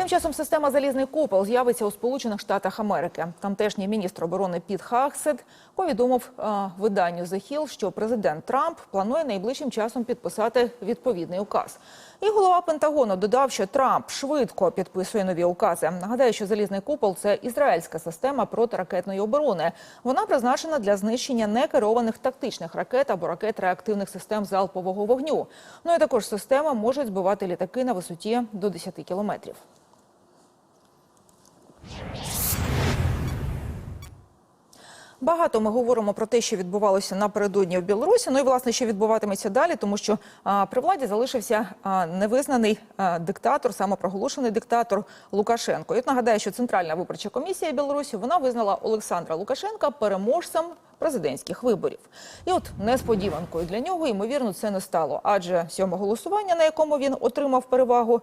Тим часом система залізний купол з'явиться у Сполучених Штатах Америки. Тамтешній міністр оборони Піт Хаксет повідомив е, виданню The Hill, що президент Трамп планує найближчим часом підписати відповідний указ. І голова Пентагону додав, що Трамп швидко підписує нові укази. Нагадаю, що залізний купол це ізраїльська система протиракетної оборони. Вона призначена для знищення некерованих тактичних ракет або ракет реактивних систем залпового вогню. Ну і також система може збивати літаки на висоті до 10 кілометрів. Багато ми говоримо про те, що відбувалося напередодні в Білорусі. Ну і власне, що відбуватиметься далі, тому що а, при владі залишився а, невизнаний а, диктатор, самопроголошений диктатор Лукашенко. І от нагадаю, що Центральна виборча комісія Білорусі вона визнала Олександра Лукашенка переможцем президентських виборів. І от несподіванкою для нього, ймовірно, це не стало. Адже сьоме голосування, на якому він отримав перевагу,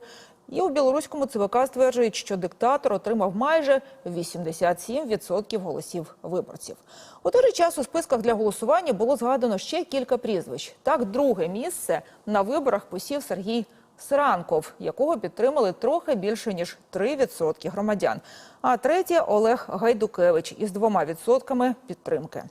і у білоруському ЦВК стверджують, що диктатор отримав майже 87% голосів виборців. У той же час у списках для голосування було згадано ще кілька прізвищ. Так, друге місце на виборах посів Сергій Сранков, якого підтримали трохи більше ніж 3% громадян. А третє Олег Гайдукевич із двома відсотками підтримки.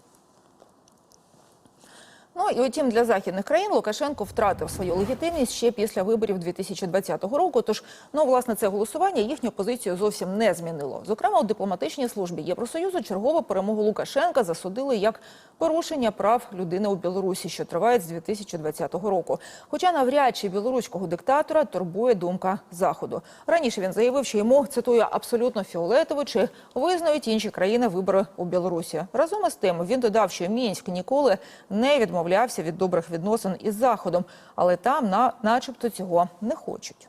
Ну і утім, для західних країн Лукашенко втратив свою легітимність ще після виборів 2020 року. Тож, ну власне, це голосування їхню позицію зовсім не змінило. Зокрема, у дипломатичній службі Євросоюзу чергову перемогу Лукашенка засудили як порушення прав людини у Білорусі, що триває з 2020 року. Хоча навряд чи білоруського диктатора турбує думка заходу. Раніше він заявив, що йому цитую абсолютно фіолетово, чи визнають інші країни вибори у Білорусі. Разом із тим він додав, що мінськ ніколи не відмовлявся від добрих відносин із заходом, але там на, начебто, цього не хочуть.